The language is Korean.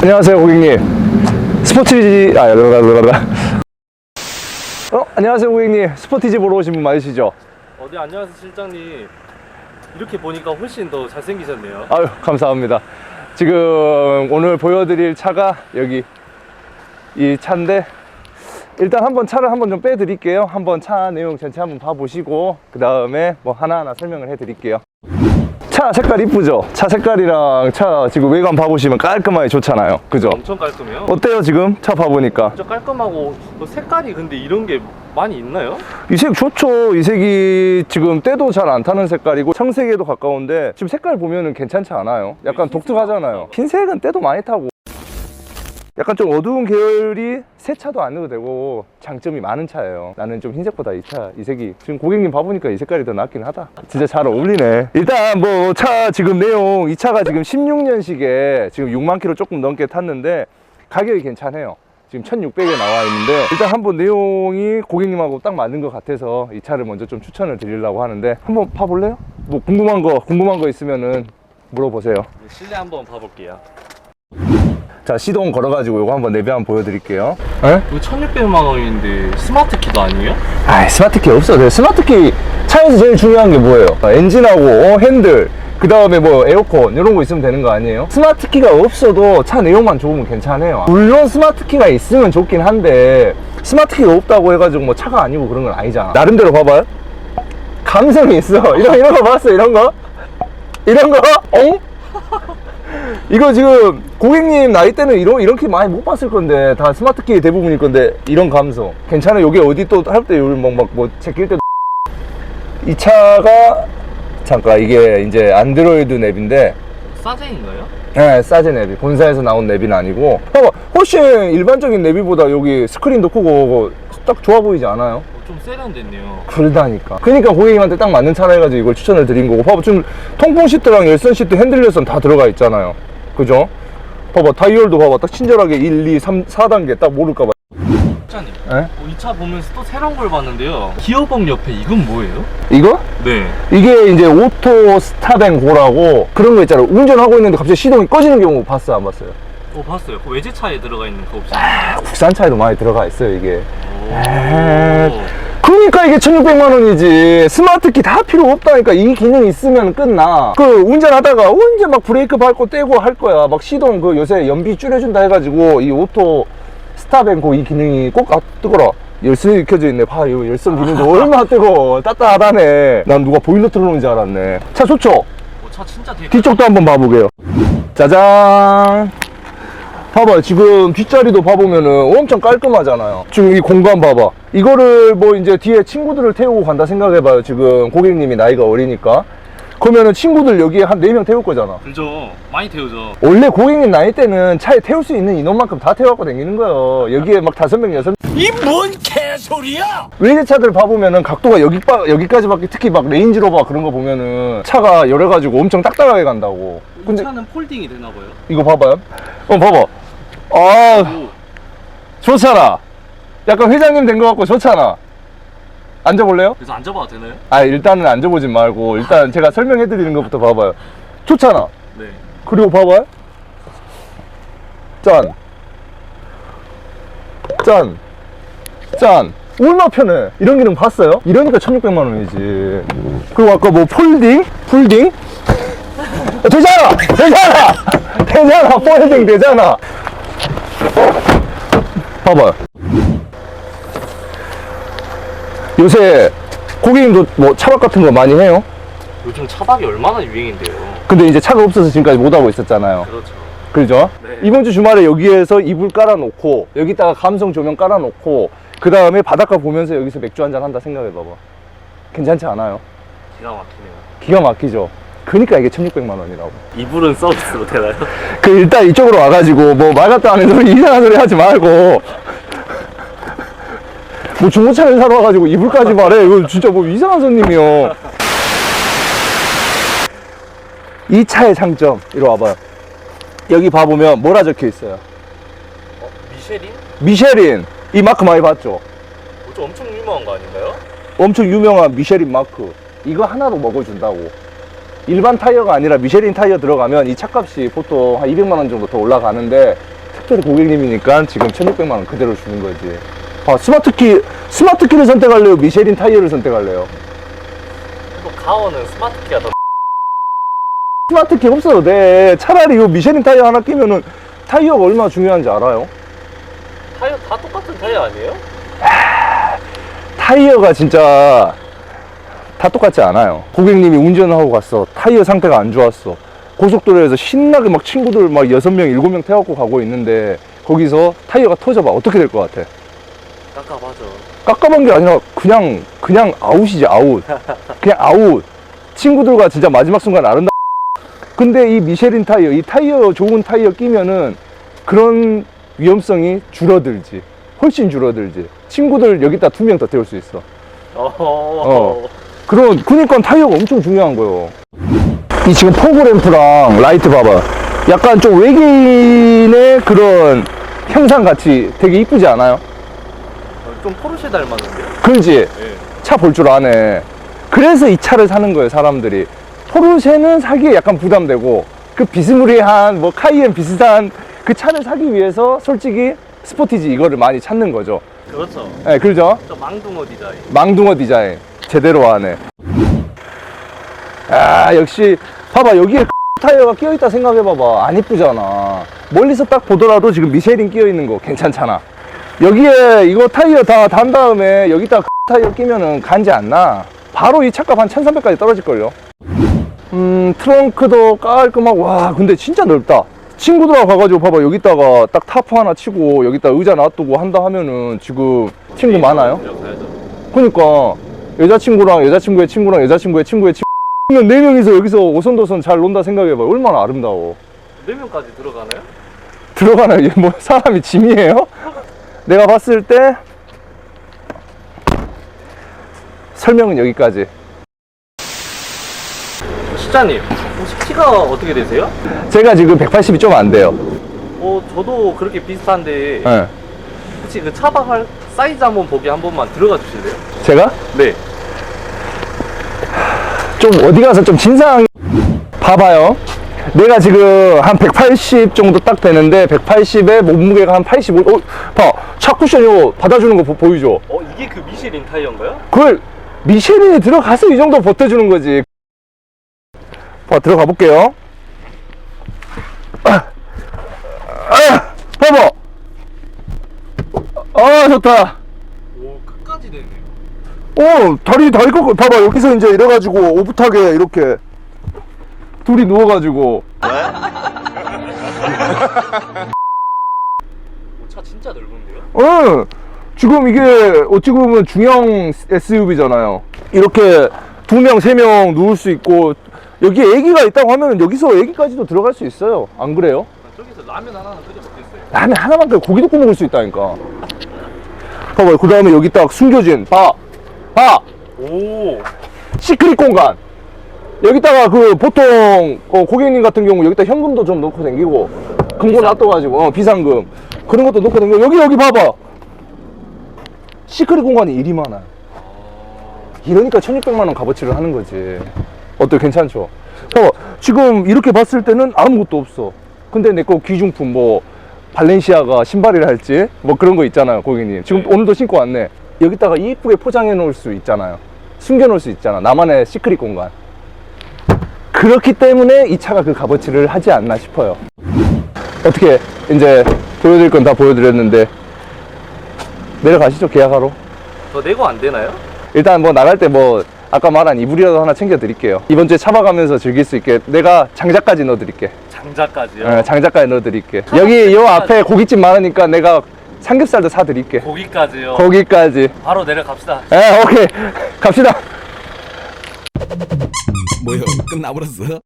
안녕하세요 고객님 스포티지 아 라라라라 어 안녕하세요 고객님 스포티지 보러 오신 분 맞으시죠? 어, 네, 안녕하세요, 실장님. 이렇게 보니까 훨씬 더 잘생기셨네요. 아유 감사합니다 지금 오늘 보여드릴 차가 여기 이 차인데 일단 한번 차를 한번 좀 빼드릴게요 한번 차 내용 전체 한번 봐보시고 그 다음에 뭐 하나하나 설명을 해드릴게요 차 색깔 이쁘죠? 차 색깔이랑 차 지금 외관 봐보시면 깔끔하게 좋잖아요 그죠? 엄청 깔끔해요. 어때요 지금 차 봐보니까 진짜 깔끔하고 뭐 색깔이 근데 이런 게 많이 있나요? 이 색 좋죠. 이 색이 지금 때도 잘 안 타는 색깔이고 청색에도 가까운데 지금 색깔 보면은 괜찮지 않아요? 약간 독특하잖아요. 흰색은 때도 많이 타고 약간 좀 어두운 계열이 새 차도 안 넣어도 되고 장점이 많은 차예요. 나는 좀 흰색보다 이 차, 이 색이 지금 고객님 봐보니까 이 색깔이 더 낫긴 하다. 진짜 잘 어울리네. 일단 뭐 차 지금 내용 이 차가 지금 16년식에 지금 6만 킬로 조금 넘게 탔는데 가격이 괜찮아요. 지금 1600에 나와 있는데 일단 한번 내용이 고객님하고 딱 맞는 것 같아서 이 차를 먼저 좀 추천을 드리려고 하는데 한번 봐볼래요? 뭐 궁금한 거 궁금한 거 있으면은 물어보세요. 네, 실내 한번 봐볼게요. 자 시동 걸어가지고 이거 한번 내비 한번 보여드릴게요. 에? 이거 1600만 원인데 스마트 키도 아니에요? 아 스마트 키 없어도 스마트 키 차에서 제일 중요한 게 뭐예요? 아, 엔진하고 어, 핸들 그 다음에 뭐 에어컨 이런 거 있으면 되는 거 아니에요? 스마트 키가 없어도 차 내용만 좋으면 괜찮아요 물론 스마트 키가 있으면 좋긴 한데 스마트 키가 없다고 해가지고 뭐 차가 아니고 그런 건 아니잖아 나름대로 봐봐요 감성이 있어 이런, 이런 거 봤어 이런 거? 이런 거? 어? 이거 지금 고객님 나이 때는 이런 이렇게 많이 못 봤을 건데 다 스마트키 대부분일 건데 이런 감성. 괜찮아. 여기 어디 또 할때 여기 막뭐 제낄 때도 이 차가 잠깐 이게 이제 안드로이드 앱인데. 싸젠인가요? 네, 싸제 앱이. 본사에서 나온 앱은 아니고. 봐봐 훨씬 일반적인 앱이보다 여기 스크린도 크고 딱 좋아 보이지 않아요? 어, 좀 세련됐네요. 그러다니까. 그러니까 고객님한테 딱 맞는 차라 해가지고 이걸 추천을 드린 거고. 봐봐, 지금 통풍 시트랑 열선 시트, 핸들 열선 다 들어가 있잖아요. 그죠? 봐봐, 다이얼도 봐봐. 딱 친절하게 1, 2, 3, 4단계 딱 모를까봐. 실장님, 에? 어, 이차 보면서 또 새로운 걸 봤는데요. 기어봉 옆에 이건 뭐예요? 이거? 네. 이게 이제 오토 스탑 앤 고라고 그런 거 있잖아. 운전하고 있는데 갑자기 시동이 꺼지는 경우 봤어, 안 봤어요? 어, 봤어요. 그 외제차에 들어가 있는 그 옵션. 국산 차에도 많이 들어가 있어요, 이게. 오. 그러니까 이게 1600만 원이지. 스마트키 다 필요 없다니까. 이 기능 있으면 끝나. 그 운전하다가 언제 막 브레이크 밟고 떼고 할 거야. 막 시동 그 요새 연비 줄여준다 해가지고 이 오토 스탑앤고 이 기능이 꼭 아, 뜨거라. 열선이 켜져 있네. 봐, 이 열선 기능도 얼마나 뜨거워. 따뜻하다네. 난 누가 보일러 틀어놓은 줄 알았네. 차 좋죠? 어, 차 진짜 되게 뒤쪽도 한번 봐보게요. 짜잔. 봐봐 지금 뒷자리도 봐보면은 엄청 깔끔하잖아요 지금 이 공간 봐봐 이거를 뭐 이제 뒤에 친구들을 태우고 간다 생각해봐요 지금 고객님이 나이가 어리니까 그러면은 친구들 여기에 한 4명 태울 거잖아 그죠. 많이 태우죠. 원래 고객님 나이 때는 차에 태울 수 있는 인원만큼 다 태워갖고 다니는 거예요 여기에 막 다섯 명 여섯 이뭔 개소리야! 외제차들 봐보면은 각도가 여기 빠, 여기까지 밖에 특히 막 레인지로버 그런 거 보면은 차가 열어가지고 엄청 딱딱하게 간다고 이 차는 폴딩이 되나 봐요. 이거 봐봐요. 어, 봐봐. 아, 오. 좋잖아. 약간 회장님 된 것 같고 좋잖아. 앉아볼래요? 그래서 앉아봐도 되나요? 아, 일단은 앉아보지 말고, 일단 제가 설명해 드리는 것부터 봐봐요. 좋잖아. 네. 그리고 봐봐요. 짠. 짠. 짠. 얼마나 편해. 이런 기능 봤어요? 이러니까 1600만 원이지. 그리고 아까 뭐 폴딩? 폴딩? 어, 되잖아! 되잖아! 되잖아! 폴딩 되잖아! 봐봐요. 요새 고객님도 뭐 차박 같은 거 많이 해요? 요즘 차박이 얼마나 유행인데요. 근데 이제 차가 없어서 지금까지 못 하고 있었잖아요. 그렇죠. 그죠? 네. 이번 주 주말에 여기에서 이불 깔아놓고 여기다가 감성 조명 깔아놓고 그 다음에 바닷가 보면서 여기서 맥주 한잔 한다 생각해봐봐. 괜찮지 않아요? 기가 막히네요. 기가 막히죠? 그러니까 이게 1600만 원이라고. 이불은 서비스로 되나요? 그 일단 이쪽으로 와가지고 뭐 말 같도 않은 소리 이상한 소리 하지 말고 뭐 중고차를 사러 와가지고 이불까지 말해. 이거 진짜 뭐 이상한 손님이요. 이 차의 장점 이리 와봐요. 여기 봐보면 뭐라 적혀 있어요? 어, 미쉐린? 미쉐린 이 마크 많이 봤죠? 어, 좀 엄청 유명한 거 아닌가요? 엄청 유명한 미쉐린 마크 이거 하나로 먹어준다고 일반 타이어가 아니라 미쉐린 타이어 들어가면 이 차값이 보통 한 200만 원 정도 더 올라가는데 특별히 고객님이니까 지금 1600만 원 그대로 주는 거지. 아, 스마트키, 스마트키를 선택할래요? 미쉐린 타이어를 선택할래요? 또 가오는 스마트키가 더 스마트키 없어도 돼. 차라리 이 미쉐린 타이어 하나 끼면은 타이어가 얼마나 중요한지 알아요? 타이어 다 똑같은 타이어 아니에요? 타이어가 진짜 다 똑같지 않아요. 고객님이 운전을 하고 갔어. 타이어 상태가 안 좋았어. 고속도로에서 신나게 막 친구들 막 여섯 명 일곱 명 태워갖고 가고 있는데 거기서 타이어가 터져봐. 어떻게 될 것 같아? 깜깜하죠. 깝깝한 게 아니라 그냥 그냥 아웃이지 아웃. 그냥 아웃. 친구들과 진짜 마지막 순간 아름다. 근데 이 미쉐린 타이어, 이 타이어 좋은 타이어 끼면은 그런 위험성이 줄어들지. 훨씬 줄어들지. 친구들 여기다 두 명 더 태울 수 있어. 어. 그런 그니까 타이어가 엄청 중요한 거예요. 이 지금 포그 램프랑 라이트 봐봐. 약간 좀 외계인의 그런 형상 같이 되게 이쁘지 않아요? 어, 좀 포르쉐 닮았는데요? 그렇지? 네. 차볼 줄 아네. 그래서 이 차를 사는 거예요, 사람들이. 포르쉐는 사기에 약간 부담되고, 그 비스무리한, 뭐, 카이엔 비슷한 그 차를 사기 위해서 솔직히 스포티지 이거를 많이 찾는 거죠. 그렇죠. 예, 그죠? 저 망둥어 디자인. 망둥어 디자인. 제대로 하네. 아, 역시, 봐봐, 여기에 타이어가 끼어있다 생각해봐봐. 안 이쁘잖아. 멀리서 딱 보더라도 지금 미쉐린 끼어있는 거 괜찮잖아. 여기에 이거 타이어 다 단 다음에 여기다 타이어 끼면은 간지 안 나. 바로 이 차값 한 1300까지 떨어질걸요. 음, 트렁크도 깔끔하고, 와, 근데 진짜 넓다. 친구들하고 가가지고 봐봐, 여기다가 딱 타프 하나 치고, 여기다 의자 놔두고 한다 하면은 지금 친구 많아요? 가야죠. 그러니까 여자친구랑 여자친구의 친구랑 여자친구의 친구의 친구 네 명이서 여기서 오손도손 잘 논다 생각해봐 얼마나 아름다워 네 명까지 들어가나요? 들어가는 이게 뭐 사람이 짐이에요? 내가 봤을 때 설명은 여기까지 시장님, 혹시 키가 어떻게 되세요? 제가 지금 180이 좀 안 돼요 어, 저도 그렇게 비슷한데 예. 혹시 그 차박할 사이즈 한번 보기 한 번만 들어가 주실래요? 제가 네. 좀 어디 가서 좀 진상 봐봐요 내가 지금 한 180 정도 딱 되는데 180에 몸무게가 한 85. 어, 봐. 차 쿠션 이거 받아주는 거 보, 보이죠? 어, 이게 그 미쉐린 타이어인가요? 그걸 미쉐린이 들어가서 이 정도 버텨주는 거지. 봐, 들어가 볼게요. 아, 아, 봐봐. 아, 좋다. 오, 끝까지 되네요. 어, 다리, 다리 꺾고, 봐봐. 여기서 이제 이래가지고 오붓하게 이렇게 둘이 누워가지고. 오, 차 진짜 넓은데요? 어, 지금 이게 어찌 보면 중형 SUV잖아요. 이렇게 두 명, 세 명 누울 수 있고, 여기에 애기가 있다고 하면 여기서 애기까지도 들어갈 수 있어요. 안 그래요? 아, 저기서 라면 하나 끓여 먹겠어요. 라면 하나만 끓여 고기도 구워 먹을 수 있다니까. 봐봐, 그 다음에 여기 딱 숨겨진, 봐, 봐, 오, 시크릿 공간. 여기다가 그 보통 어, 고객님 같은 경우 여기다 현금도 좀 넣고 댕기고 금고 놔둬가지고 어, 비상금. 그런 것도 넣고 댕기고 여기 여기 봐봐. 시크릿 공간이 일이 많아요 이러니까 1600만 원 값어치를 하는 거지. 어때? 괜찮죠? 봐봐. 지금 이렇게 봤을 때는 아무것도 없어. 근데 내 거 귀중품 뭐 발렌시아가 신발이라 할지 뭐 그런 거 있잖아요 고객님. 지금 네. 오늘도 신고 왔네. 여기다가 이쁘게 포장해 놓을 수 있잖아요. 숨겨 놓을 수 있잖아. 나만의 시크릿 공간. 그렇기 때문에 이 차가 그 값어치를 하지 않나 싶어요. 어떻게 이제 보여드릴 건 다 보여드렸는데 내려가시죠 계약하러. 저 내고 안 되나요? 일단 뭐 나갈 때 뭐 아까 말한 이불이라도 하나 챙겨 드릴게요. 이번 주에 차박하면서 즐길 수 있게 내가 장작까지 넣어 드릴게 장자까지요? 예, 장작까지 넣어 드릴게 여기 요 앞에 고깃집 많으니까 내가 삼겹살도 사 드릴게 고기까지요? 거기까지 바로 내려갑시다. 예 오케이 갑시다 뭐요? 끝나버렸어?